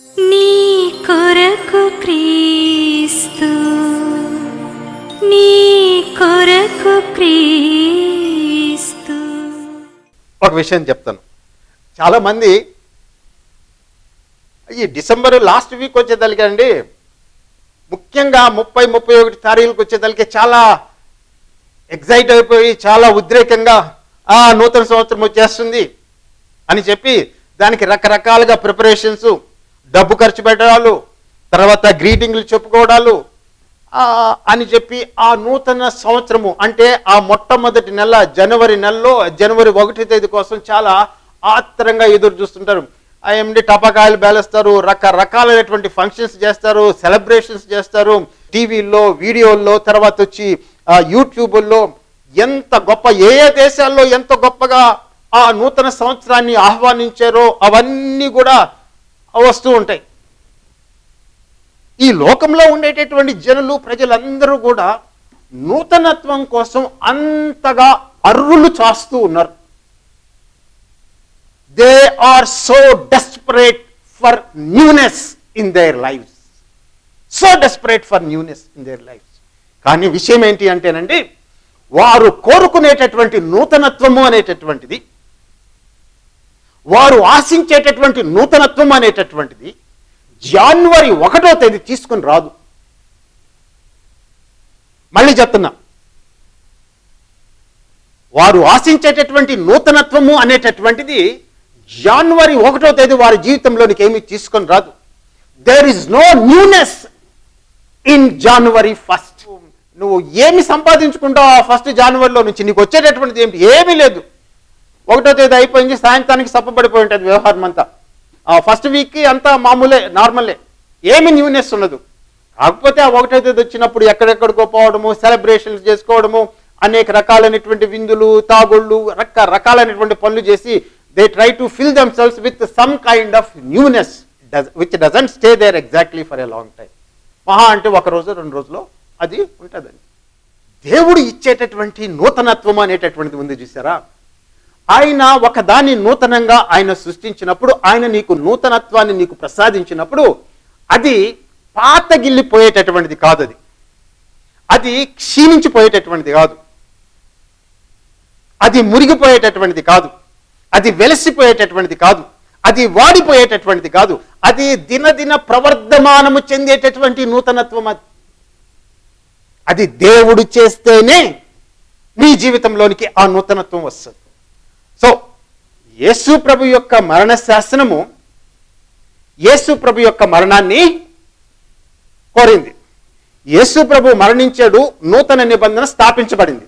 నీ కొరకు క్రీస్తు నీ కొరకు క్రీస్తు. ఒక విషయం చెప్తాను. చాలామంది ఈ డిసెంబర్ లాస్ట్ వీక్ వచ్చేదానికి అండి ముఖ్యంగా ముప్పై ముప్పై ఒకటి తారీఖులకు వచ్చేదానికి చాలా ఎగ్జైట్ అయిపోయి చాలా ఉద్రేకంగా ఆ నూతన సంవత్సరం వచ్చేస్తుంది అని చెప్పి దానికి రకరకాలుగా ప్రిపరేషన్స్ డబ్బు ఖర్చు పెట్టడాలు తర్వాత గ్రీటింగ్లు చెప్పుకోవడాలు అని చెప్పి ఆ నూతన సంవత్సరము అంటే ఆ మొట్టమొదటి నెల జనవరి నెలలో జనవరి ఒకటి తేదీ కోసం చాలా ఆత్రంగా ఎదురు చూస్తుంటారు. ఏమిటి టపాకాయలు బేలేస్తారు రకరకాలైనటువంటి ఫంక్షన్స్ చేస్తారు సెలబ్రేషన్స్ చేస్తారు. టీవీల్లో వీడియోల్లో తర్వాత వచ్చి యూట్యూబుల్లో ఎంత గొప్ప ఏ ఏ దేశాల్లో ఎంత గొప్పగా ఆ నూతన సంవత్సరాన్ని ఆహ్వానించారో అవన్నీ కూడా వస్తూ ఉంటాయి. ఈ లోకంలో ఉండేటటువంటి జనులు ప్రజలందరూ కూడా నూతనత్వం కోసం అంతగా అర్రులు చాస్తూ ఉన్నారు. They are so desperate for newness in their life so desperate for newness in their life కానీ విషయం ఏంటి అంటేనండి వారు కోరుకునేటటువంటి నూతనత్వము అనేటటువంటిది వారు ఆశించేటటువంటి నూతనత్వం అనేటటువంటిది జనవరి ఒకటో తేదీ తీసుకుని రాదు. మళ్ళీ చెప్తున్నా. వారు ఆశించేటటువంటి నూతనత్వము అనేటటువంటిది జనవరి ఒకటో తేదీ వారి జీవితంలోనికి ఏమీ తీసుకొని రాదు. There is no newness in January first నువ్వు ఏమి సంపాదించుకుంటావు ఆ ఫస్ట్ జనవరిలో నుంచి? నీకు వచ్చేటటువంటిది ఏమిటి? ఏమీ లేదు. ఒకటో తేదీ అయిపోయింది సాయంత్రానికి సప్పబడిపోయి ఉంటుంది వ్యవహారం అంతా. ఆ ఫస్ట్ వీక్కి అంతా మామూలే నార్మలే ఏమి న్యూనెస్ ఉండదు. కాకపోతే ఆ ఒకటో తేదీ వచ్చినప్పుడు ఎక్కడెక్కడికో పోవడము సెలబ్రేషన్స్ చేసుకోవడము అనేక రకాలైనటువంటి విందులు తాగుళ్ళు రకరకాలైనటువంటి పనులు చేసి they try to fill themselves with some kind of newness which doesn't stay there exactly for a long time మహా అంటే ఒక రోజు రెండు రోజులో అది ఉంటుందండి. దేవుడు ఇచ్చేటటువంటి నూతనత్వం అనేటటువంటిది ఉంది చూసారా? ఆయన ఒకదాన్ని నూతనంగా ఆయన సృష్టించినప్పుడు ఆయన నీకు నూతనత్వాన్ని నీకు ప్రసాదించినప్పుడు అది పాతగిల్లిపోయేటటువంటిది కాదు అది. అది క్షీణించిపోయేటటువంటిది కాదు. అది మురిగిపోయేటటువంటిది కాదు. అది వెలసిపోయేటటువంటిది కాదు. అది వాడిపోయేటటువంటిది కాదు. అది దినదిన ప్రవర్ధమానము చెందేటటువంటి నూతనత్వం అది. అది దేవుడు చేస్తేనే నీ జీవితంలోనికి ఆ నూతనత్వం వస్తుంది. సో యేసు ప్రభు యొక్క మరణ శాసనము యేసు ప్రభు యొక్క మరణాన్ని కోరింది. యేసు ప్రభు మరణించాడు నూతన నిబంధన స్థాపించబడింది.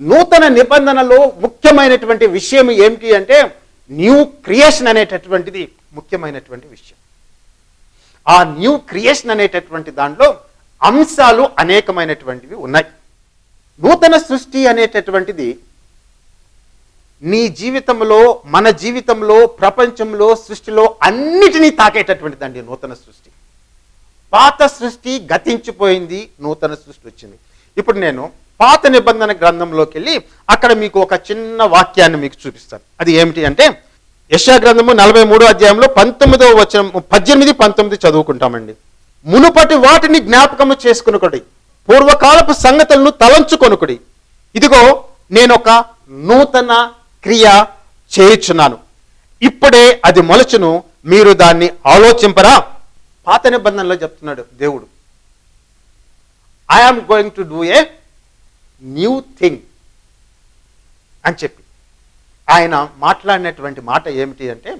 నూతన నిబంధనలో ముఖ్యమైనటువంటి విషయం ఏమిటి అంటే న్యూ క్రియేషన్ అనేటటువంటిది ముఖ్యమైనటువంటి విషయం. ఆ న్యూ క్రియేషన్ అనేటటువంటి దాంట్లో అంశాలు అనేకమైనటువంటివి ఉన్నాయి. నూతన సృష్టి అనేటటువంటిది నీ జీవితంలో మన జీవితంలో ప్రపంచంలో సృష్టిలో అన్నిటినీ తాకేటటువంటిదండి నూతన సృష్టి. పాత సృష్టి గతించిపోయింది నూతన సృష్టి వచ్చింది. ఇప్పుడు నేను పాత నిబంధన గ్రంథంలోకి వెళ్ళి అక్కడ మీకు ఒక చిన్న వాక్యాన్ని మీకు చూపిస్తాను. అది ఏమిటి అంటే యశా గ్రంథము నలభై మూడో అధ్యాయంలో పంతొమ్మిదవ వచనం పద్దెనిమిది పంతొమ్మిది చదువుకుంటామండి. మునుపటి వాటిని జ్ఞాపకము చేసుకునుకుడి. పూర్వకాలపు సంగతులను తలంచుకొనుకుడి. ఇదిగో నేను ఒక నూతన క్రియ చేయుచున్నాను. ఇప్పుడే అది మొలచును మీరు దాన్ని ఆలోచింపరా. పాత నిబంధనలో చెప్తున్నాడు దేవుడు. I am going to do a new thing అని చెప్పి. ఆయన మాట్లాడినటువంటి మాట ఏమిటి అంటే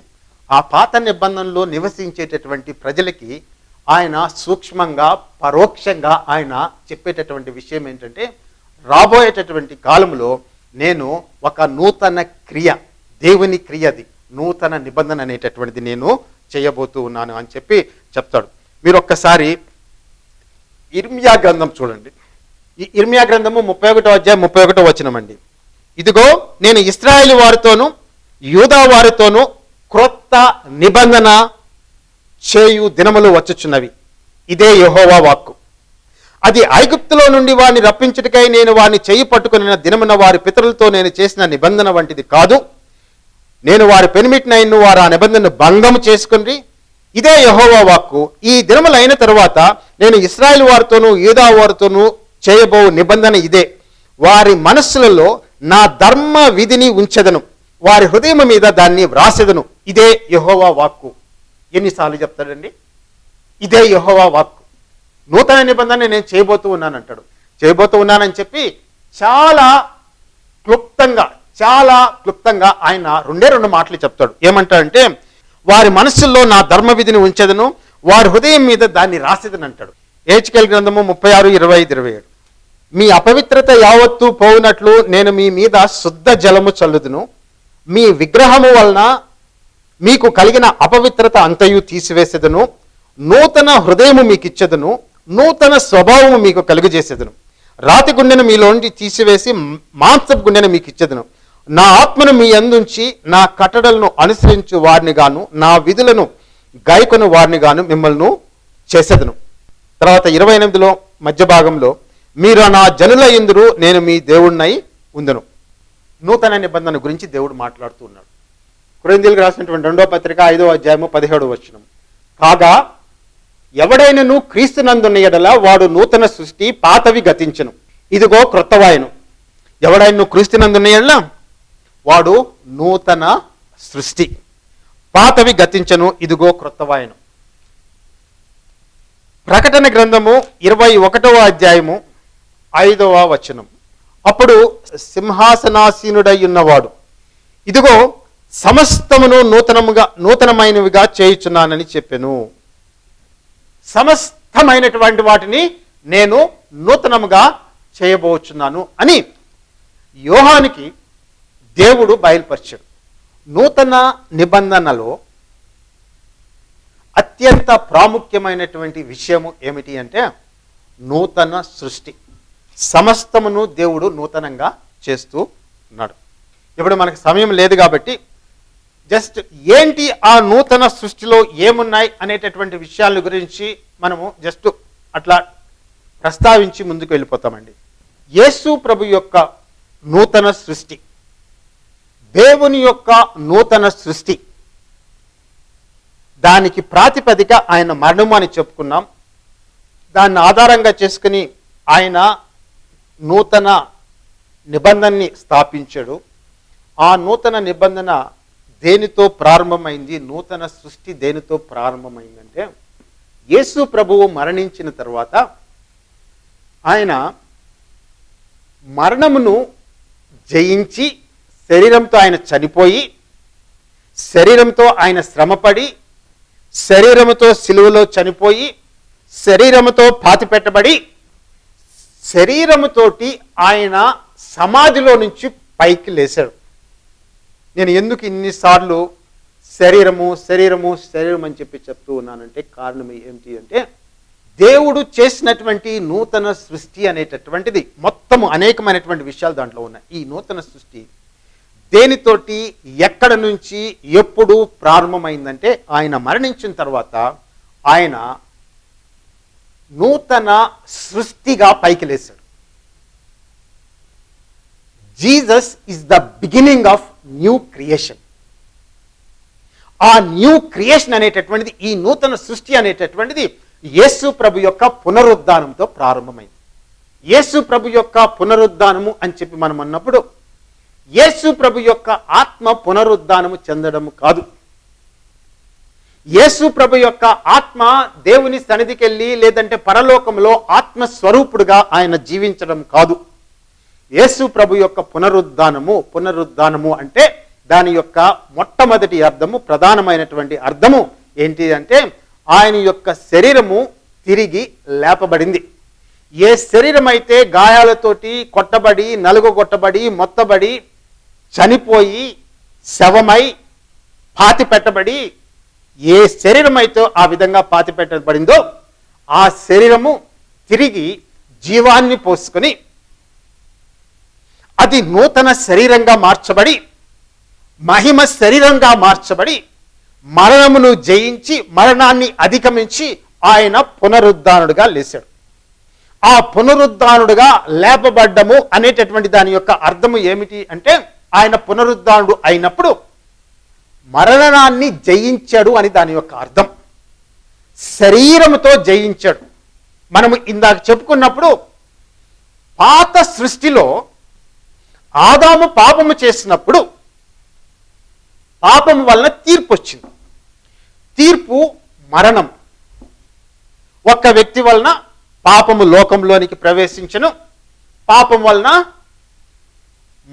ఆ పాత నిబంధనలో నివసించేటటువంటి ప్రజలకి ఆయన సూక్ష్మంగా పరోక్షంగా ఆయన చెప్పేటటువంటి విషయం ఏంటంటే రాబోయేటటువంటి కాలంలో నేను ఒక నూతన క్రియ దేవుని క్రియది నూతన నిబంధన అనేటటువంటిది నేను చేయబోతూ ఉన్నాను అని చెప్పి చెప్తాడు. మీరు ఒక్కసారి ఇర్మియా గ్రంథం చూడండి. ఈ ఇర్మియా గ్రంథము ముప్పై ఒకటో అధ్యాయం ముప్పై ఒకటో వచనమండి ఇదిగో నేను ఇస్రాయేల్ వారితోనూ యూదా వారితోనూ క్రొత్త నిబంధన చేయు దినములు వచ్చుచున్నవి. ఇదే యహోవా వాక్కు. అది ఐగుప్తులో నుండి వారిని రప్పించుటకై నేను వారిని చేయి పట్టుకుని దినమున వారి పితరులతో నేను చేసిన నిబంధన వంటిది కాదు. నేను వారి పెనిమిటినైన్ను వారు ఆ నిబంధనను భంగము చేసుకుని ఇదే యహోవా వాక్కు. ఈ దినములైన తరువాత నేను ఇస్రాయేల్ వారితోనూ యూదా వారితోనూ చేయబో నిబంధన ఇదే. వారి మనస్సులలో నా ధర్మ విధిని ఉంచెదను. వారి హృదయం మీద దాన్ని వ్రాసెదను. ఇదే యహోవా వాక్కు. ఎన్నిసార్లు చెప్తాడండి? ఇదే యహోవా వాక్కు. నూతన నిబంధన నేను చేయబోతూ ఉన్నాను అంటాడు చేయబోతూ ఉన్నానని చెప్పి చాలా క్లుప్తంగా చాలా క్లుప్తంగా ఆయన రెండే రెండు మాటలు చెప్తాడు. ఏమంటాడంటే వారి మనస్సుల్లో నా ధర్మ విధిని ఉంచెదను వారి హృదయం మీద దాన్ని రాసేదని అంటాడు. ఏచికల్ గ్రంథము ముప్పై ఆరు ఇరవై ఐదు ఇరవై ఏడు. మీ అపవిత్రత యావత్తు పోవునట్లు నేను మీ మీద శుద్ధ జలము చల్లుదును. మీ విగ్రహము వలన మీకు కలిగిన అపవిత్రత అంతయు తీసివేసేదను. నూతన హృదయము మీకు ఇచ్చేదను నూతన స్వభావము మీకు కలుగజేసేదను. రాతి గుండెను మీలోంచి తీసివేసి మాంసపు గుండెను మీకు ఇచ్చేదను. నా ఆత్మను మీ అందుంచి నా కట్టడలను అనుసరించు వారిని గాను నా విధులను గాయకుని వారిని గాను మిమ్మల్ని చేసేదను. తర్వాత ఇరవై ఎనిమిదిలో మధ్య భాగంలో మీరు నా జనుల ఎందురు నేను మీ దేవుడినై ఉందను. నూతన నిబంధన గురించి దేవుడు మాట్లాడుతూ ఉన్నాడు. కురేందీలకు రాసినటువంటి రెండో పత్రిక ఐదో అధ్యాయము పదిహేడు వచ్చినం కాగా ఎవడైనను క్రీస్తునందున్న ఎడల వాడు నూతన సృష్టి పాతవి గతించను. ఇదిగో క్రొత్తవాయను ఎవడైనా క్రీస్తునందున్న ఎడల వాడు నూతన సృష్టి పాతవి గతించను. ఇదిగో క్రొత్తవాయను ప్రకటన గ్రంథము ఇరవై ఒకటవ అధ్యాయము ఐదవ వచనం. అప్పుడు సింహాసనాసీనుడై ఉన్నవాడు ఇదిగో సమస్తమును నూతనముగా నూతనమైనవిగా చేయుచున్నానని చెప్పెను. సమస్తమైనటువంటి వాటిని నేను నూతనముగా చేయబోచున్నాను అని యోహానికి దేవుడు బయలుపరిచాడు. నూతన నిబంధనలో అత్యంత ప్రాముఖ్యమైనటువంటి విషయము ఏమిటి అంటే నూతన సృష్టి. సమస్తమును దేవుడు నూతనంగా చేస్తూ ఉన్నాడు. ఇప్పుడు మనకు సమయం లేదు కాబట్టి జస్ట్ ఏంటి ఆ నూతన సృష్టిలో ఏమున్నాయి అనేటటువంటి విషయాల గురించి మనము జస్ట్ అట్లా ప్రస్తావించి ముందుకు వెళ్ళిపోతామండి. యేసు ప్రభు యొక్క నూతన సృష్టి దేవుని యొక్క నూతన సృష్టి దానికి ప్రాతిపదిక ఆయన మరణము అని చెప్పుకున్నాం. దాన్ని ఆధారంగా చేసుకుని ఆయన నూతన నిబంధనని స్థాపించాడు. ఆ నూతన నిబంధన దేనితో ప్రారంభమైంది? నూతన సృష్టి దేనితో ప్రారంభమైందంటే యేసు ప్రభువు మరణించిన తర్వాత ఆయన మరణమును జయించి శరీరంతో ఆయన చనిపోయి శరీరంతో ఆయన శ్రమపడి శరీరముతో సిలువలో చనిపోయి శరీరముతో పాతిపెట్టబడి శరీరముతోటి ఆయన సమాధిలో నుంచి పైకి లేచాడు నేను ఎందుకు ఇన్నిసార్లు శరీరము శరీరము శరీరం అని చెప్పి చెప్తూ ఉన్నానంటే కారణం ఏమిటి అంటే దేవుడు చేసినటువంటి నూతన సృష్టి అనేటటువంటిది మొత్తము అనేకమైనటువంటి విషయాలు దాంట్లో ఉన్నాయి. ఈ నూతన సృష్టి దేనితోటి ఎక్కడ నుంచి ఎప్పుడు ప్రారంభమైందంటే ఆయన మరణించిన తర్వాత ఆయన నూతన సృష్టిగా పైకి లేచాడు Jesus is the beginning of new creation. ఆ న్యూ క్రియేషన్ అనేటటువంటిది ఈ నూతన సృష్టి అనేటటువంటిది యేసు ప్రభు యొక్క పునరుద్ధానంతో ప్రారంభమైంది. యేసు ప్రభు యొక్క పునరుద్ధానము అని చెప్పి మనం అన్నప్పుడు యేసు ప్రభు యొక్క ఆత్మ పునరుద్ధానము చెందడము కాదు. యేసు ప్రభు యొక్క ఆత్మ దేవుని సన్నిధికి వెళ్ళి లేదంటే పరలోకంలో ఆత్మ స్వరూపుడుగా ఆయన జీవించడం కాదు. యేసు ప్రభు యొక్క పునరుద్ధానము పునరుద్ధానము అంటే దాని యొక్క మొట్టమొదటి అర్థము ప్రధానమైనటువంటి అర్థము ఏంటి అంటే ఆయన యొక్క శరీరము తిరిగి లేపబడింది. ఏ శరీరం అయితే గాయాలతోటి కొట్టబడి నలుగు కొట్టబడి మొత్తబడి చనిపోయి శవమై పాతి పెట్టబడి ఏ శరీరం అయితే ఆ విధంగా పాతి పెట్టబడిందో ఆ శరీరము తిరిగి జీవాన్ని పోసుకొని అది నూతన శరీరంగా మార్చబడి మహిమ శరీరంగా మార్చబడి మరణమును జయించి మరణాన్ని అధిగమించి ఆయన పునరుద్ధానుడుగా లేచాడు ఆ పునరుద్ధానుడుగా లేపబడ్డము అనేటటువంటి దాని యొక్క అర్థము ఏమిటి అంటే ఆయన పునరుద్ధానుడు అయినప్పుడు మరణాన్ని జయించాడు అని దాని యొక్క అర్థం. శరీరముతో జయించాడు. మనము ఇందాక చెప్పుకున్నప్పుడు పాత సృష్టిలో ఆదాము పాపము చేసినప్పుడు పాపం వలన తీర్పు వచ్చింది. తీర్పు మరణం. ఒక్క వ్యక్తి వలన పాపము లోకంలోనికి ప్రవేశించను. పాపం వలన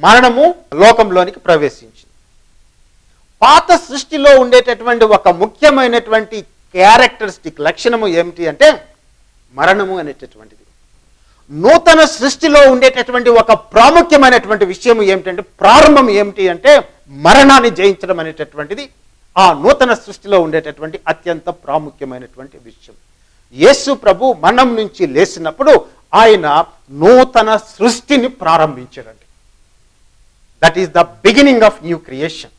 మరణము లోకంలోనికి ప్రవేశించింది పాత సృష్టిలో ఉండేటటువంటి ఒక ముఖ్యమైనటువంటి క్యారెక్టరిస్టిక్ లక్షణము ఏమిటి అంటే మరణము అనేటటువంటిది. నూతన సృష్టిలో ఉండేటటువంటి ఒక ప్రాముఖ్యమైనటువంటి విషయం ఏమిటంటే ప్రారంభం ఏమిటి అంటే మరణాన్ని జయించడం అనేటటువంటిది. ఆ నూతన సృష్టిలో ఉండేటటువంటి అత్యంత ప్రాముఖ్యమైనటువంటి విషయం. యేసు ప్రభు మనం నుంచి లేచినప్పుడు ఆయన నూతన సృష్టిని ప్రారంభించాడండి. That is the beginning of new creation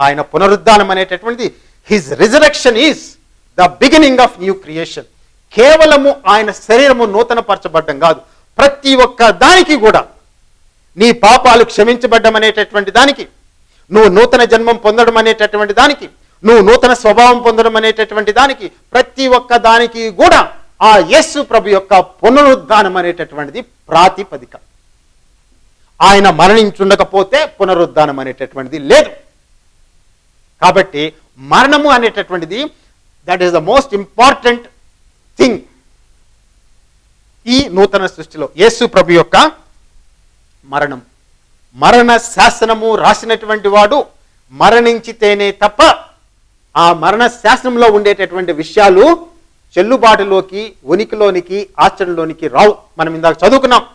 ఆయన పునరుద్ధానం అనేటటువంటిది his resurrection is the beginning of new creation కేవలము ఆయన శరీరము నూతనపరచబడ్డం కాదు. ప్రతి ఒక్క దానికి కూడా నీ పాపాలు క్షమించబడ్డం అనేటటువంటి దానికి నువ్వు నూతన జన్మం పొందడం అనేటటువంటి దానికి నువ్వు నూతన స్వభావం పొందడం అనేటటువంటి దానికి ప్రతి ఒక్క దానికి కూడా ఆ యేసు ప్రభు యొక్క పునరుద్ధానం అనేటటువంటిది ప్రాతిపదిక. ఆయన మరణించుండకపోతే పునరుద్ధానం అనేటటువంటిది లేదు. కాబట్టి మరణము అనేటటువంటిది that is the most important thing. ఈ నూతన సృష్టిలో యేసు ప్రభు యొక్క మరణం. మరణ శాసనము రాసినటువంటి వాడు మరణించితేనే తప్ప ఆ మరణ శాసనంలో ఉండేటటువంటి విషయాలు చెల్లుబాటులోకి ఉనికిలోనికి ఆచరణలోనికి రావు. మనం ఇందాక చదువుకున్నాం.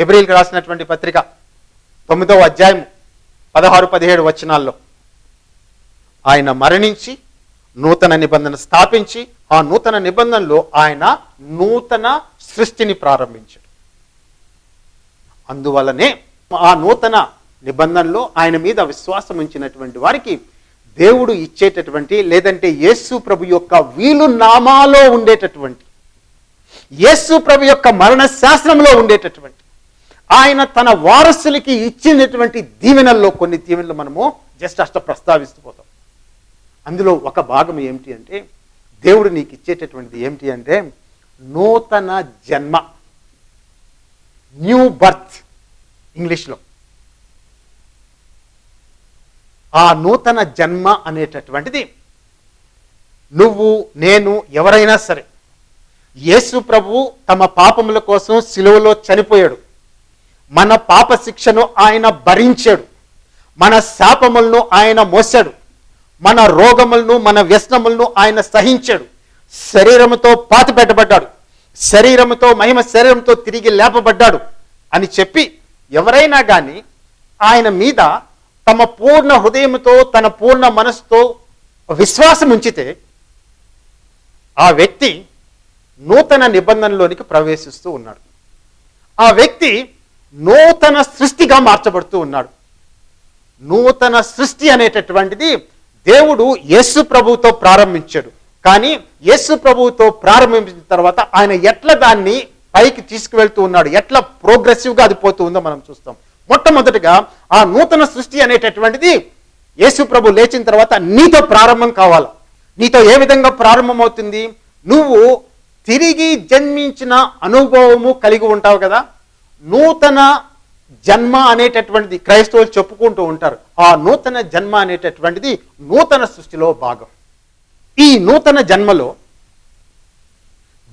ఎబ్రిల్కి రాసినటువంటి పత్రిక తొమ్మిదవ అధ్యాయం పదహారు పదిహేడు వచనాల్లో. ఆయన మరణించి నూతన నిబంధన స్థాపించి ఆ నూతన నిబంధనలో ఆయన నూతన సృష్టిని ప్రారంభించాడు. అందువలనే ఆ నూతన నిబంధనలో ఆయన మీద విశ్వాసం ఉంచినటువంటి వారికి దేవుడు ఇచ్చేటటువంటి లేదంటే యేసు ప్రభు యొక్క వీలు నామాలో ఉండేటటువంటి యేసు ప్రభు యొక్క మరణ శాస్త్రంలో ఉండేటటువంటి ఆయన తన వారసులకి ఇచ్చినటువంటి దీవెనల్లో కొన్ని దీవెనలు మనము జస్ట్ అష్ట ప్రస్తావిస్తూ పోతాం. అందులో ఒక భాగం ఏమిటి అంటే దేవుడు నీకు ఇచ్చేటటువంటిది ఏమిటి అంటే నూతన జన్మ. న్యూ బర్త్ ఇంగ్లీష్లో. ఆ నూతన జన్మ అనేటటువంటిది నువ్వు నేను ఎవరైనా సరే యేసు ప్రభు తమ పాపముల కోసం సిలువలో చనిపోయాడు. మన పాప శిక్షను ఆయన భరించాడు. మన శాపములను ఆయన మోసాడు మన రోగములను మన వ్యసనములను ఆయన సహించాడు. శరీరముతో పాతి పెట్టబడ్డాడు శరీరముతో మహిమ శరీరంతో తిరిగి లేపబడ్డాడు అని చెప్పి ఎవరైనా కానీ ఆయన మీద తమ పూర్ణ హృదయంతో తన పూర్ణ మనసుతో విశ్వాసం ఉంచితే ఆ వ్యక్తి నూతన నిబంధనలోనికి ప్రవేశిస్తూ ఉన్నాడు. ఆ వ్యక్తి నూతన సృష్టిగా మార్చబడుతూ ఉన్నాడు. నూతన సృష్టి అనేటటువంటిది దేవుడు యేసు ప్రభువుతో ప్రారంభించాడు. కానీ యేసు ప్రభువుతో ప్రారంభించిన తర్వాత ఆయన ఎట్లా దాన్ని పైకి తీసుకువెళ్తూ ఉన్నాడు? ఎట్లా ప్రోగ్రెసివ్గా అది పోతూ ఉందో మనం చూస్తాం. మొట్టమొదటిగా ఆ నూతన సృష్టి అనేటటువంటిది యేసు ప్రభు లేచిన తర్వాత నీతో ప్రారంభం కావాలి? నీతో ఏ విధంగా ప్రారంభమవుతుంది? నువ్వు తిరిగి జన్మించిన అనుభవము కలిగి ఉంటావు కదా? నూతన జన్మ అనేటటువంటిది క్రైస్తవులు చెప్పుకుంటూ ఉంటారు. ఆ నూతన జన్మ అనేటటువంటిది నూతన సృష్టిలో భాగం. ఈ నూతన జన్మలో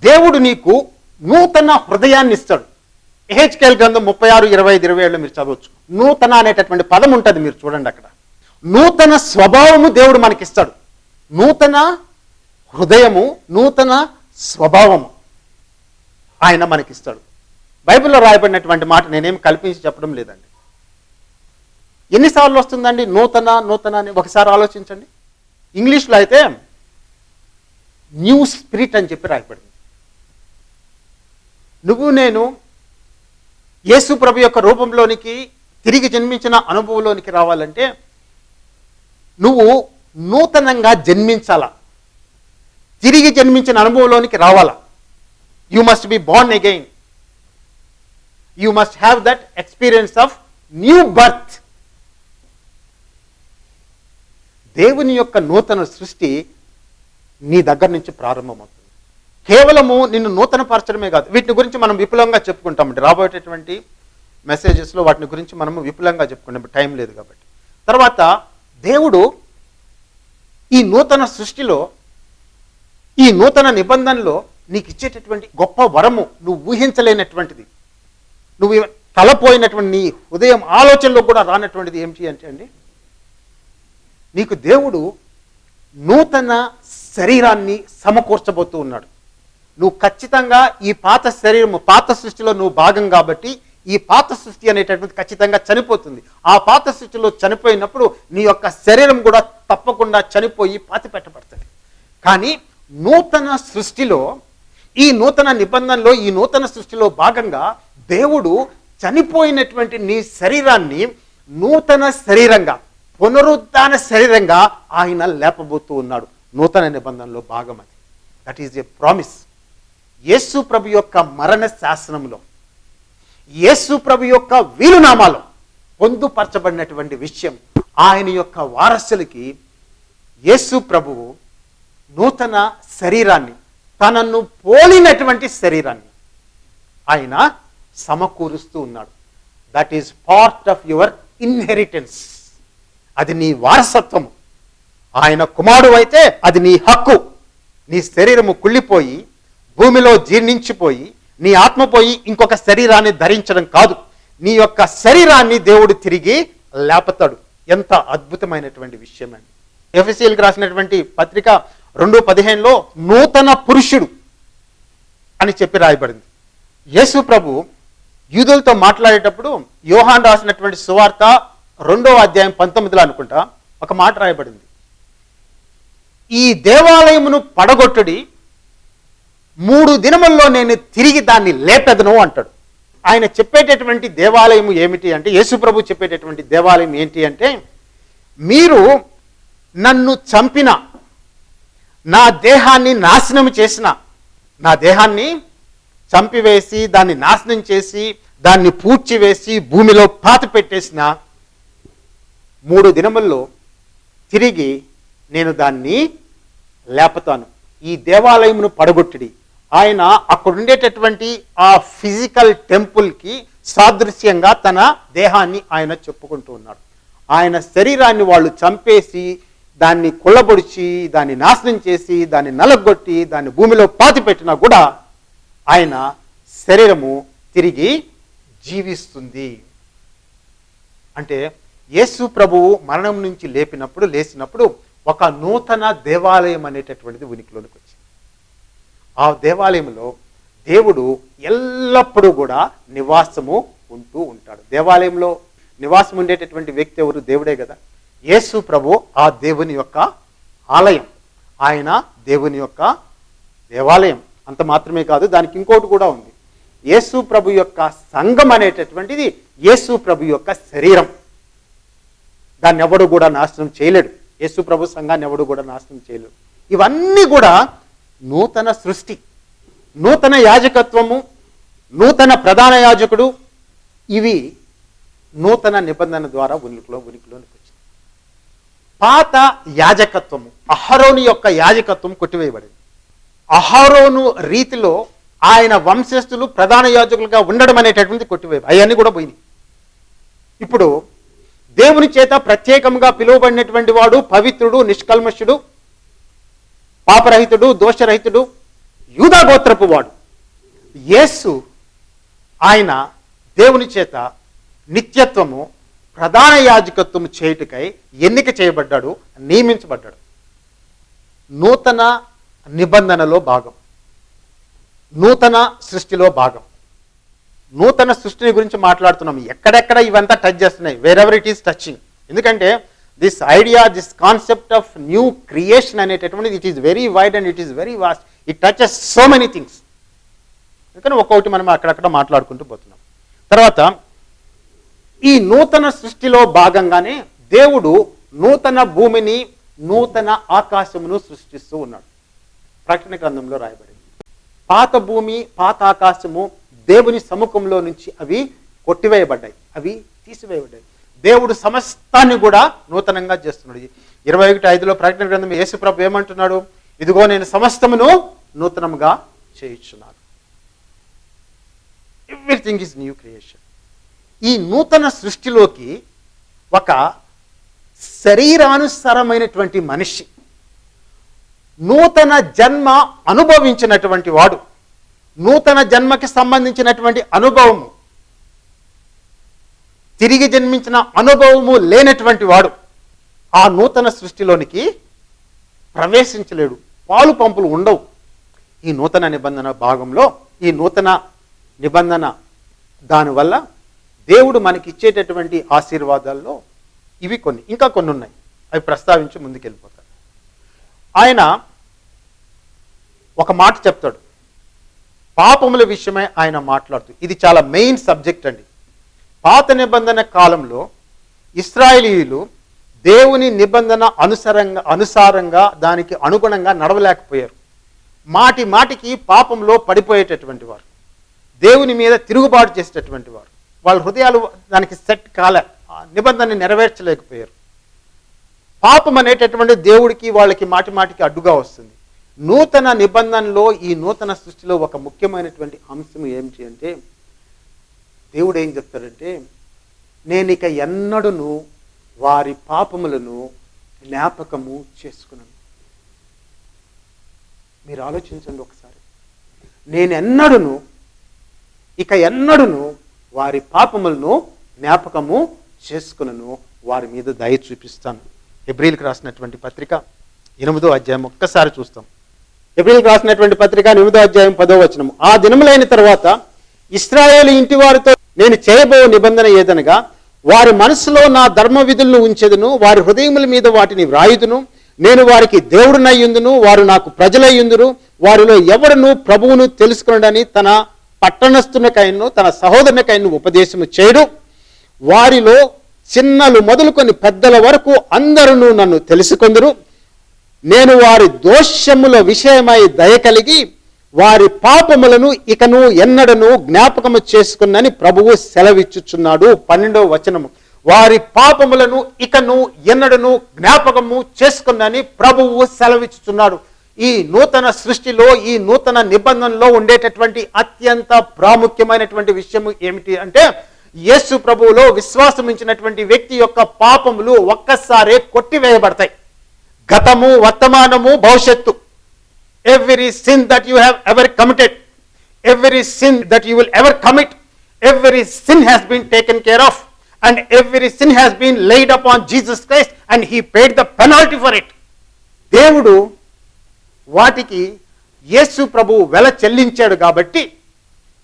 దేవుడు నీకు నూతన హృదయాన్ని ఇస్తాడు ఎహెచ్కేల్ గ్రంథం ముప్పై ఆరు ఇరవై ఐదు ఇరవై ఏళ్ళు మీరు చదవచ్చు. నూతన అనేటటువంటి పదం ఉంటుంది మీరు చూడండి అక్కడ. నూతన స్వభావము దేవుడు మనకిస్తాడు. నూతన హృదయము నూతన స్వభావము ఆయన మనకిస్తాడు. బైబిల్లో రాయబడినటువంటి మాట నేనేం కల్పించి చెప్పడం లేదండి. ఎన్నిసార్లు వస్తుందండి? నూతన నూతన అని ఒకసారి ఆలోచించండి. ఇంగ్లీష్లో అయితే న్యూ స్పిరిట్ అని చెప్పి రాయబడింది. నువ్వు నేను యేసు ప్రభు యొక్క రూపంలోనికి తిరిగి జన్మించిన అనుభవంలోనికి రావాలంటే నువ్వు నూతనంగా జన్మించాలా? తిరిగి జన్మించిన అనుభవంలోనికి రావాలా? You must be born again you must have that experience of new birth దేవుని యొక్క నూతన సృష్టి నీ దగ్గర నుంచి ప్రారంభమవుతుంది. కేవలము నిన్ను నూతనపరచడమే కాదు వీటిని గురించి మనం విపులంగా చెప్పుకుంటామండి రాబోయేటటువంటి మెసేజెస్లో వాటిని గురించి మనము విపులంగా చెప్పుకుంటాం టైం లేదు కాబట్టి. తర్వాత దేవుడు ఈ నూతన సృష్టిలో ఈ నూతన నిబంధనలో నీకు ఇచ్చేటటువంటి గొప్ప వరము నువ్వు ఊహించలేనటువంటిది. నువ్వు తలపోయినటువంటి నీ ఉదయం ఆలోచనలో కూడా రానటువంటిది ఏంటి అంటే అండి? నీకు దేవుడు నూతన శరీరాన్ని సమకూర్చబోతూ ఉన్నాడు. నువ్వు ఖచ్చితంగా ఈ పాత శరీరము పాత సృష్టిలో నువ్వు భాగం కాబట్టి ఈ పాత సృష్టి అనేటటువంటి ఖచ్చితంగా చనిపోతుంది. ఆ పాత సృష్టిలో చనిపోయినప్పుడు నీ యొక్క శరీరం కూడా తప్పకుండా చనిపోయి పాతి పెట్టబడుతుంది కానీ నూతన సృష్టిలో ఈ నూతన నిబంధనలో ఈ నూతన సృష్టిలో భాగంగా దేవుడు చనిపోయినటువంటి నీ శరీరాన్ని నూతన శరీరంగా పునరుద్ధాన శరీరంగా ఆయన లేపబోతూ ఉన్నాడు. నూతన నిబంధనలో భాగం అది. That is a promise Yesu ప్రభు యొక్క మరణ శాసనంలో యేసు ప్రభు యొక్క వీలునామాలో పొందుపరచబడినటువంటి విషయం ఆయన యొక్క వారసులకి యేసు ప్రభువు నూతన శరీరాన్ని తనను పోలినటువంటి శరీరాన్ని ఆయన సమకూరుస్తూ ఉన్నాడు. That is part of your inheritance అది నీ వారసత్వము. ఆయన కుమారుడు అయితే అది నీ హక్కు. నీ శరీరము కుళ్ళిపోయి భూమిలో జీర్ణించిపోయి నీ ఆత్మ పోయి ఇంకొక శరీరాన్ని ధరించడం కాదు. నీ యొక్క శరీరాన్ని దేవుడు తిరిగి లేపతాడు. ఎంత అద్భుతమైనటువంటి విషయం అండి. ఎఫ్ఎస్సీలకు రాసినటువంటి పత్రిక రెండు పదిహేనులో నూతన పురుషుడు అని చెప్పి రాయబడింది. యేసు ప్రభు యూదులతో మాట్లాడేటప్పుడు యోహాన్ రాసినటువంటి సువార్త రెండో అధ్యాయం పంతొమ్మిదిలో అనుకుంటా ఒక మాట రాయబడింది. ఈ దేవాలయమును పడగొట్టుడి మూడు దినముల్లో నేను తిరిగి దాన్ని లేపెదను అంటాడు. ఆయన చెప్పేటటువంటి దేవాలయం ఏమిటి అంటే యేసుప్రభు చెప్పేటటువంటి దేవాలయం ఏంటి అంటే మీరు నన్ను చంపిన నా దేహాన్ని నాశనం చేసిన నా దేహాన్ని చంపివేసి దాన్ని నాశనం చేసి దాన్ని పూడ్చివేసి భూమిలో పాత పెట్టేసిన మూడు దినముల్లో తిరిగి నేను దాన్ని లేపతాను. ఈ దేవాలయమును పడగొట్టిడి. ఆయన అక్కడ ఉండేటటువంటి ఆ ఫిజికల్ టెంపుల్కి సాదృశ్యంగా తన దేహాన్ని ఆయన చెప్పుకుంటూ ఉన్నాడు. ఆయన శరీరాన్ని వాళ్ళు చంపేసి దాన్ని కుళ్ళబొడిచి దాన్ని నాశనం చేసి దాన్ని నలగొట్టి దాన్ని భూమిలో పాతి పెట్టినా కూడా ఆయన శరీరము తిరిగి జీవిస్తుంది. అంటే యేసు ప్రభువు మరణం నుంచి లేపినప్పుడు లేచినప్పుడు ఒక నూతన దేవాలయం అనేటటువంటిది ఉనికిలోనికి వచ్చింది. ఆ దేవాలయంలో దేవుడు ఎల్లప్పుడూ కూడా నివాసము ఉంటూ ఉంటాడు. దేవాలయంలో నివాసం ఉండేటటువంటి వ్యక్తి ఎవరు? దేవుడే కదా. యేసు ప్రభు ఆ దేవుని యొక్క ఆలయం. ఆయన దేవుని యొక్క దేవాలయం. అంత మాత్రమే కాదు దానికి ఇంకోటి కూడా ఉంది. యేసు ప్రభు యొక్క సంఘం అనేటటువంటిది యేసు ప్రభు యొక్క శరీరం. దాన్ని ఎవడు కూడా నాశనం చేయలేడు. యేసు ప్రభు సంఘాన్ని ఎవడు కూడా నాశనం చేయలేడు. ఇవన్నీ కూడా నూతన సృష్టి నూతన యాజకత్వము నూతన ప్రధాన యాజకుడు ఇవి నూతన నిబంధన ద్వారా ఉనికిలో ఉనికిలోనికి వచ్చింది పాత యాజకత్వము అహరోని యొక్క యాజకత్వం కొట్టివేయబడింది. అహరోను రీతిలో ఆయన వంశస్థులు ప్రధాన యాజకులుగా ఉండడం అనేటటువంటి కొట్టివేపు. అవన్నీ కూడా పోయినాయి. ఇప్పుడు దేవుని చేత ప్రత్యేకంగా పిలువబడినటువంటి వాడు పవిత్రుడు నిష్కల్మషుడు పాపరహితుడు దోషరహితుడు యూదా గోత్రపు వాడు. యేసు ఆయన దేవుని చేత నిత్యత్వము ప్రధాన యాజకత్వము చేయుటకై ఎన్నిక చేయబడ్డాడు నియమించబడ్డాడు. నూతన నిబంధనలో భాగం. నూతన సృష్టిలో భాగం. నూతన సృష్టిని గురించి మాట్లాడుతున్నాం. ఎక్కడెక్కడ ఇవంతా టచ్ చేస్తున్నాయి? వేరెవర్ ఇట్ ఈస్ టచింగ్ ఎందుకంటే this idea this concept of new creation అనేటటువంటిది it is very wide and it is very vast it touches so many things అందుకని ఒక్కొక్కటి మనం అక్కడక్కడ మాట్లాడుకుంటూ పోతున్నాం. తర్వాత ఈ నూతన సృష్టిలో భాగంగానే దేవుడు నూతన భూమిని నూతన ఆకాశమును సృష్టిస్తూ ఉన్నాడు. ప్రకటన గ్రంథంలో రాయబడింది. పాత భూమి పాత ఆకాశము దేవుని సముఖంలో నుంచి అవి కొట్టివేయబడ్డాయి. అవి తీసివేయబడ్డాయి. దేవుడు సమస్తాన్ని కూడా నూతనంగా చేస్తున్నాడు. ఇరవై ఒకటి ఐదులో ప్రకటన గ్రంథం యేసుప్రభు ఏమంటున్నాడు? ఇదిగో నేను సమస్తమును నూతనంగా చేయించున్నాను. ఎవ్రీథింగ్ ఈజ్ న్యూ క్రియేషన్ ఈ నూతన సృష్టిలోకి ఒక శరీరానుసారమైనటువంటి మనిషి నూతన జన్మ అనుభవించినటువంటి వాడు. నూతన జన్మకి సంబంధించినటువంటి అనుభవము. తిరిగి జన్మించిన అనుభవము లేనటువంటి వాడు ఆ నూతన సృష్టిలోనికి ప్రవేశించలేడు. పాలు పంపులు ఉండవు. ఈ నూతన నిబంధన భాగంలో ఈ నూతన నిబంధన దానివల్ల దేవుడు మనకి ఇచ్చేటటువంటి ఆశీర్వాదాల్లో ఇవి కొన్ని ఇంకా కొన్ని ఉన్నాయి అవి ప్రస్తావించి ముందుకెళ్ళిపోతారు ఆయన ఒక మాట చెప్తాడు. పాపముల విషయమే ఆయన మాట్లాడుతూ ఇది చాలా మెయిన్ సబ్జెక్ట్ అండి. పాత నిబంధన కాలంలో ఇస్రాయేలీయులు దేవుని నిబంధన అనుసరంగా అనుసారంగా దానికి అనుగుణంగా నడవలేకపోయారు. మాటి మాటికి పాపంలో పడిపోయేటటువంటి వారు. దేవుని మీద తిరుగుబాటు చేసేటటువంటి వారు. వాళ్ళ హృదయాలు దానికి సెట్ కాలే. ఆ నిబంధనని నెరవేర్చలేకపోయారు. పాపం అనేటటువంటి దేవుడికి వాళ్ళకి మాటి మాటికి అడ్డుగా వస్తుంది. నూతన నిబంధనలో ఈ నూతన సృష్టిలో ఒక ముఖ్యమైనటువంటి అంశం ఏమిటి అంటే దేవుడు ఏం చెప్తాడంటే నేను ఇక ఎన్నడూను వారి పాపములను జ్ఞాపకము చేసుకున్నాను మీరు ఆలోచించండి ఒకసారి. నేను ఎన్నడూను ఇక ఎన్నడూను వారి పాపములను జ్ఞాపకము చేసుకునను వారి మీద దయ చూపిస్తాను. ఎబ్రిల్కి రాసినటువంటి పత్రిక ఎనిమిదో అధ్యాయం ఒక్కసారి చూస్తాం. ఎబ్రిల్కి రాసినటువంటి పత్రిక ఎనిమిదో అధ్యాయం పదో వచనం ఆ దినములైన తర్వాత ఇస్రాయేల్ ఇంటి వారితో నేను చేయబో నిబంధన ఏదనగా వారి మనసులో నా ధర్మ విధులను ఉంచెదను వారి హృదయముల మీద వాటిని వ్రాయుదును నేను వారికి దేవుడినయ్యుందును వారు నాకు ప్రజలయ్యుందురు వారిలో ఎవరును ప్రభువును తెలుసుకునడని తన పట్టణస్థునికైను తన సహోదరునికైను ఉపదేశము చేయడు. వారిలో చిన్నలు మొదలుకొని పెద్దల వరకు అందరూ నన్ను తెలుసుకొందరు. నేను వారి దోషముల విషయమై దయ కలిగి వారి పాపములను ఇకను ఎన్నడను జ్ఞాపకము చేసుకున్నని ప్రభువు సెలవిచ్చుచున్నాడు. పన్నెండవ వచనము. వారి పాపములను ఇకను ఎన్నడను జ్ఞాపకము చేసుకున్నని ప్రభువు సెలవిచ్చుచున్నాడు. ఈ నూతన సృష్టిలో ఈ నూతన నిబంధనలో ఉండేటటువంటి అత్యంత ప్రాముఖ్యమైనటువంటి విషయం ఏమిటి అంటే యేసు ప్రభువులో విశ్వాసం ఉంచినటువంటి వ్యక్తి యొక్క పాపములు ఒక్కసారే కొట్టివేయబడతాయి. గతము వర్తమానము భవిష్యత్తు. Every sin that you have ever committed every sin that you'll ever commit every sin has been taken care of and every sin has been laid upon Jesus Christ and he paid the penalty for it దేవుడు వాటికి యేసు ప్రభు వెల చెల్లించాడు కాబట్టి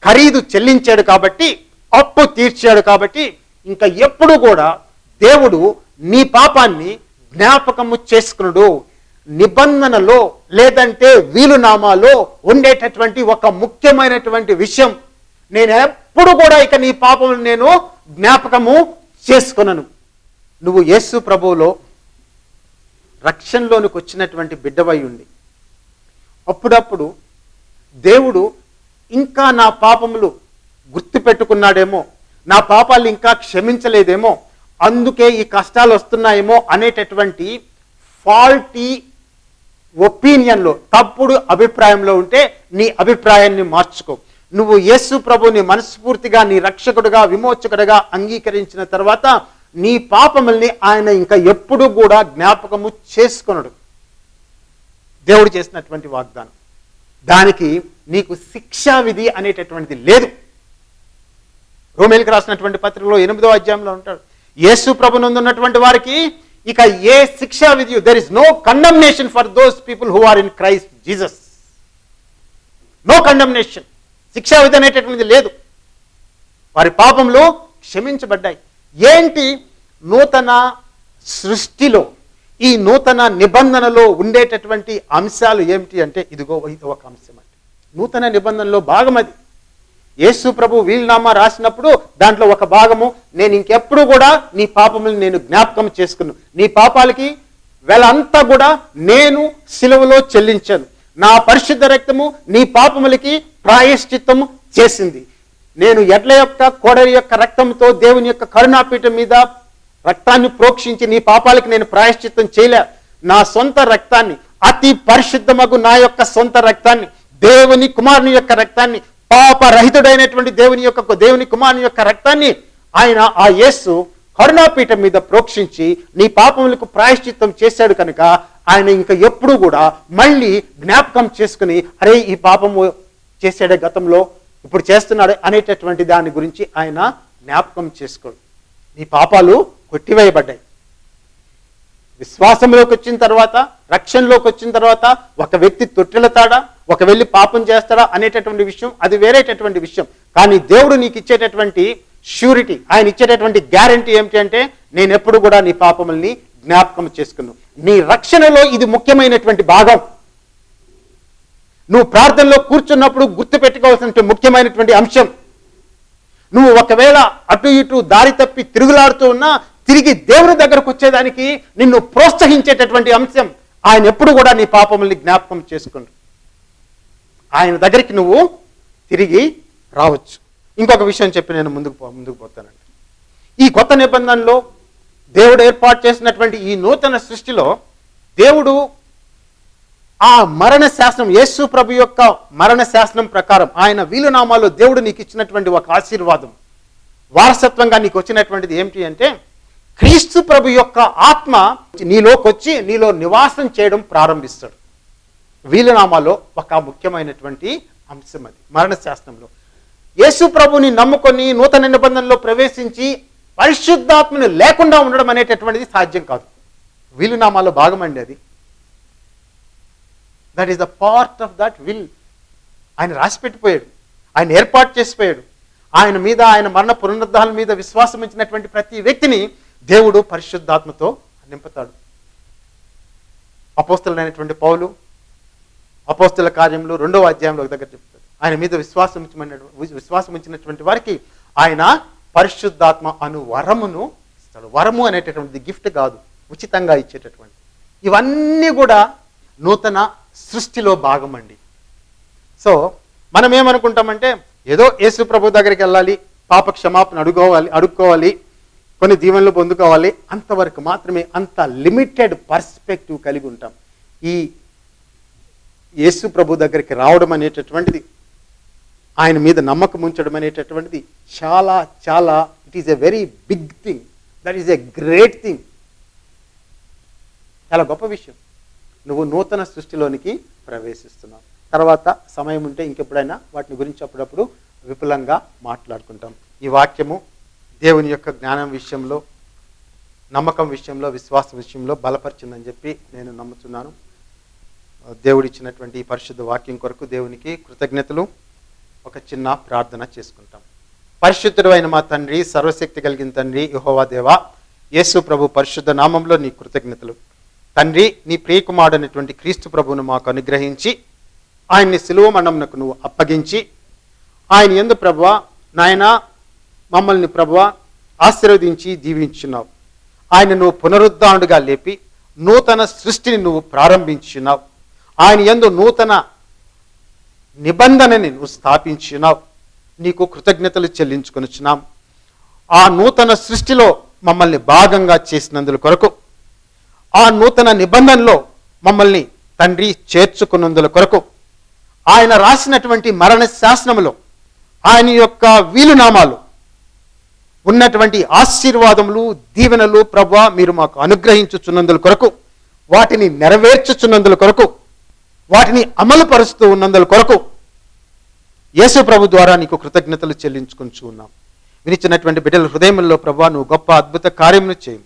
ఖరీదు చెల్లించాడు కాబట్టి అప్పు తీర్చాడు కాబట్టి ఇంకా ఎప్పుడు కూడా దేవుడు నీ పాపాన్ని జ్ఞాపకము చేసుకునుడు. నిబంధనలో లేదంటే వీలునామాలో ఉండేటటువంటి ఒక ముఖ్యమైనటువంటి విషయం. నేను ఎప్పుడు కూడా ఇక నీ పాపం నేను జ్ఞాపకము చేసుకున్నాను నువ్వు యేసు ప్రభువులో రక్షణలోనికి వచ్చినటువంటి బిడ్డవై ఉండి. అప్పుడప్పుడు దేవుడు ఇంకా నా పాపములు గుర్తుపెట్టుకున్నాడేమో? నా పాపాలు ఇంకా క్షమించలేదేమో? అందుకే ఈ కష్టాలు వస్తున్నాయేమో అనేటటువంటి ఫాల్టీ ఒపీనియన్లో తప్పుడు అభిప్రాయంలో ఉంటే నీ అభిప్రాయాన్ని మార్చుకో. నువ్వు యేసు ప్రభుని మనస్ఫూర్తిగా నీ రక్షకుడుగా విమోచకుడుగా అంగీకరించిన తర్వాత నీ పాపముల్ని ఆయన ఇంకా ఎప్పుడూ కూడా జ్ఞాపకము చేసుకొనడు. దేవుడు చేసినటువంటి వాగ్దానం. దానికి నీకు శిక్షా విధి అనేటటువంటిది లేదు. రోమేలికి రాసినటువంటి పత్రికలో ఎనిమిదో అధ్యాయంలో ఉంటాడు. యేసు ప్రభునందున్నటువంటి వారికి ఇక ఏ శిక్షా విధి there is no condemnation for those people who are in Christ Jesus no condemnation శిక్షా విధి అనేటటువంటిది లేదు. వారి పాపంలో క్షమించబడ్డాయి. ఏంటి? నూతన సృష్టిలో ఈ నూతన నిబంధనలో ఉండేటటువంటి అంశాలు ఏమిటి అంటే ఇదిగో ఇది ఒక అంశం అంటే నూతన నిబంధనలో భాగం అది. యేసు ప్రభు వీలునామా రాసినప్పుడు దాంట్లో ఒక భాగము నేను ఇంకెప్పుడు కూడా నీ పాపములు నేను జ్ఞాపకం చేసుకున్నాను నీ పాపాలకి వెలంతా కూడా నేను సిలువలో చెల్లించాను. నా పరిశుద్ధ రక్తము నీ పాపములకి ప్రాయశ్చిత్తము చేసింది. నేను ఎడ్ల యొక్క కోడరి యొక్క రక్తంతో దేవుని యొక్క కరుణాపీఠం మీద రక్తాన్ని ప్రోక్షించి నీ పాపాలకి నేను ప్రాయశ్చిత్తం చేయలే. నా సొంత రక్తాన్ని అతి పరిశుద్ధమగు నా యొక్క సొంత రక్తాన్ని దేవుని కుమారుని యొక్క రక్తాన్ని పాపరహితుడైనటువంటి దేవుని యొక్క దేవుని కుమారుని యొక్క రక్తాన్ని ఆయన ఆ యేస్సు కరుణాపీఠం మీద ప్రోక్షించి నీ పాపములకు ప్రాయశ్చిత్తం చేశాడు కనుక ఆయన ఇంకా ఎప్పుడు కూడా మళ్ళీ జ్ఞాపకం చేసుకుని అరే ఈ పాపము చేశాడే గతంలో ఇప్పుడు చేస్తున్నాడు అనేటటువంటి దాని గురించి ఆయన జ్ఞాపకం చేసుకోడు. నీ పాపాలు కొట్టివేయబడ్డాయి. విశ్వాసంలోకి వచ్చిన తర్వాత రక్షణలోకి వచ్చిన తర్వాత ఒక వ్యక్తి తొట్టిల్లుతాడా ఒక వెళ్ళి పాపం చేస్తాడా అనేటటువంటి విషయం అది వేరేటటువంటి విషయం. కానీ దేవుడు నీకు ఇచ్చేటటువంటి ష్యూరిటీ ఆయన ఇచ్చేటటువంటి గ్యారంటీ ఏమిటి అంటే నేను ఎప్పుడు కూడా నీ పాపముల్ని జ్ఞాపకం చేసుకున్నాను నీ రక్షణలో ఇది ముఖ్యమైనటువంటి భాగం. నువ్వు ప్రార్థనలో కూర్చున్నప్పుడు గుర్తుపెట్టుకోవాల్సిన ముఖ్యమైనటువంటి అంశం. నువ్వు ఒకవేళ అటు ఇటు దారి తప్పి తిరుగులాడుతూ ఉన్నా తిరిగి దేవుని దగ్గరకు వచ్చేదానికి నిన్ను ప్రోత్సహించేటటువంటి అంశం. ఆయన ఎప్పుడు కూడా నీ పాపముల్ని జ్ఞాపకం చేసుకుంటు ఆయన దగ్గరికి నువ్వు తిరిగి రావచ్చు. ఇంకొక విషయం చెప్పి నేను ముందుకు పో ముందుకు పోతానండి. ఈ కొత్త నిబంధనలో దేవుడు ఏర్పాటు చేసినటువంటి ఈ నూతన సృష్టిలో దేవుడు ఆ మరణ శాసనం యేసు ప్రభు యొక్క మరణ శాసనం ప్రకారం ఆయన వీలునామాలో దేవుడు నీకు ఇచ్చినటువంటి ఒక ఆశీర్వాదం. వారసత్వంగా నీకు వచ్చినటువంటిది ఏమిటి అంటే క్రీస్తు ప్రభు యొక్క ఆత్మ నీలోకి వచ్చి నీలో నివాసం చేయడం ప్రారంభిస్తాడు. వీలునామాలో ఒక ముఖ్యమైనటువంటి అంశం అది. మరణశాస్త్రంలో యేసు ప్రభుని నమ్ముకొని నూతన నిబంధనలో ప్రవేశించి పరిశుద్ధాత్మను లేకుండా ఉండడం అనేటటువంటిది సాధ్యం కాదు. వీలునామాలో భాగమండి అది. That is the part of that will ఆయన రాసిపెట్టిపోయాడు. ఆయన ఏర్పాటు చేసిపోయాడు. ఆయన మీద ఆయన మరణ పునరుద్ధాల మీద విశ్వాసం ఇచ్చినటువంటి ప్రతి వ్యక్తిని దేవుడు పరిశుద్ధాత్మతో నింపుతాడు. అపోస్తలైనటువంటి పౌలు అపోస్తుల కార్యంలో రెండవ అధ్యాయంలో ఒక దగ్గర చెప్తాడు. ఆయన మీద విశ్వాసం ఉంచమన్న విశ్వాసం ఉంచినటువంటి వారికి ఆయన పరిశుద్ధాత్మ అను వరమును ఇస్తాడు. వరము అనేటటువంటిది గిఫ్ట్ కాదు ఉచితంగా ఇచ్చేటటువంటి. ఇవన్నీ కూడా నూతన సృష్టిలో భాగం అండి సో మనం ఏమనుకుంటామంటే ఏదో యేసు ప్రభు దగ్గరికి వెళ్ళాలి పాప క్షమాపణ అడుకోవాలి అడుక్కోవాలి కొన్ని దీవెనలు పొందుకోవాలి అంతవరకు మాత్రమే అంత లిమిటెడ్ పర్స్పెక్టివ్ కలిగి ఉంటాం. ఈ యేసు ప్రభు దగ్గరికి రావడం అనేటటువంటిది ఆయన మీద నమ్మకం ఉంచడం అనేటటువంటిది చాలా చాలా it is a very big thing that is a great thing చాలా గొప్ప విషయం. నువ్వు నూతన సృష్టిలోనికి ప్రవేశిస్తున్నావు. తర్వాత సమయం ఉంటే ఇంకెప్పుడైనా వాటిని గురించి అప్పుడప్పుడు విపులంగా మాట్లాడుకుంటాం. ఈ వాక్యము దేవుని యొక్క జ్ఞానం విషయంలో నమ్మకం విషయంలో విశ్వాసం విషయంలో బలపరిచిందని చెప్పి నేను నమ్ముతున్నాను. దేవుడిచ్చినటువంటి ఈ పరిశుద్ధ వాక్యం కొరకు దేవునికి కృతజ్ఞతలు. ఒక చిన్న ప్రార్థన చేసుకుంటాం. పరిశుద్ధుడు అయిన మా తండ్రి సర్వశక్తి కలిగిన తండ్రి యహోవా దేవా యేసు ప్రభు పరిశుద్ధ నామంలో నీ కృతజ్ఞతలు. తండ్రి నీ ప్రియకుమారుడైనటువంటి క్రీస్తు ప్రభువును మాకు అనుగ్రహించి ఆయన్ని సులువ మండమునకు నువ్వు అప్పగించి ఆయన ఎందు ప్రభువ నాయన మమ్మల్ని ప్రభువ ఆశీర్వదించి దీవించున్నావు ఆయన నువ్వు పునరుద్ధానుడిగా లేపి నూతన సృష్టిని నువ్వు ప్రారంభించున్నావు ఆయన ఎందు నూతన నిబంధనని నువ్వు స్థాపించినావు. నీకు కృతజ్ఞతలు చెల్లించుకొనిచున్నాం ఆ నూతన సృష్టిలో మమ్మల్ని భాగంగా చేసినందుల కొరకు ఆ నూతన నిబంధనలో మమ్మల్ని తండ్రి చేర్చుకున్నందుల కొరకు ఆయన రాసినటువంటి మరణ శాసనములో ఆయన యొక్క వీలునామాలు ఉన్నటువంటి ఆశీర్వాదములు దీవెనలు ప్రభా మీరు మాకు అనుగ్రహించుచున్నందుల కొరకు వాటిని నెరవేర్చుచున్నందుల కొరకు వాటిని అమలుపరుస్తూ ఉన్నందుల కొరకు యేసు ప్రభు ద్వారా నీకు కృతజ్ఞతలు చెల్లించుకుంటూ ఉన్నాం. వినిచ్చినటువంటి బిడ్డల హృదయంలో ప్రభు నువ్వు గొప్ప అద్భుత కార్యమును చేయి.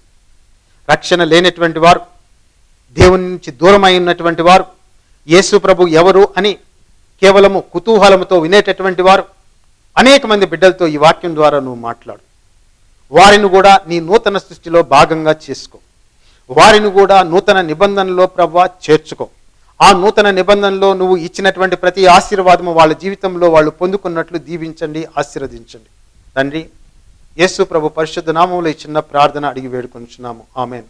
రక్షణ లేనటువంటి వారు దేవుని నుంచి దూరమై ఉన్నటువంటి వారు యేసు ప్రభు ఎవరు అని కేవలము కుతూహలముతో వినేటటువంటి వారు అనేక మంది బిడ్డలతో ఈ వాక్యం ద్వారా నువ్వు మాట్లాడు. వారిని కూడా నీ నూతన సృష్టిలో భాగంగా చేసుకో. వారిని కూడా నూతన నిబంధనలో ప్రభా చేర్చుకో. ఆ నూతన నిబంధనలో నువ్వు ఇచ్చినటువంటి ప్రతి ఆశీర్వాదము వాళ్ళ జీవితంలో వాళ్ళు పొందుకున్నట్లు దీవించండి ఆశీర్వదించండి. తండ్రి యేసు ప్రభు పరిశుద్ధ నామంలో ఈ చిన్న ప్రార్థన అడిగి వేడుకొంచున్నాము ఆమెను.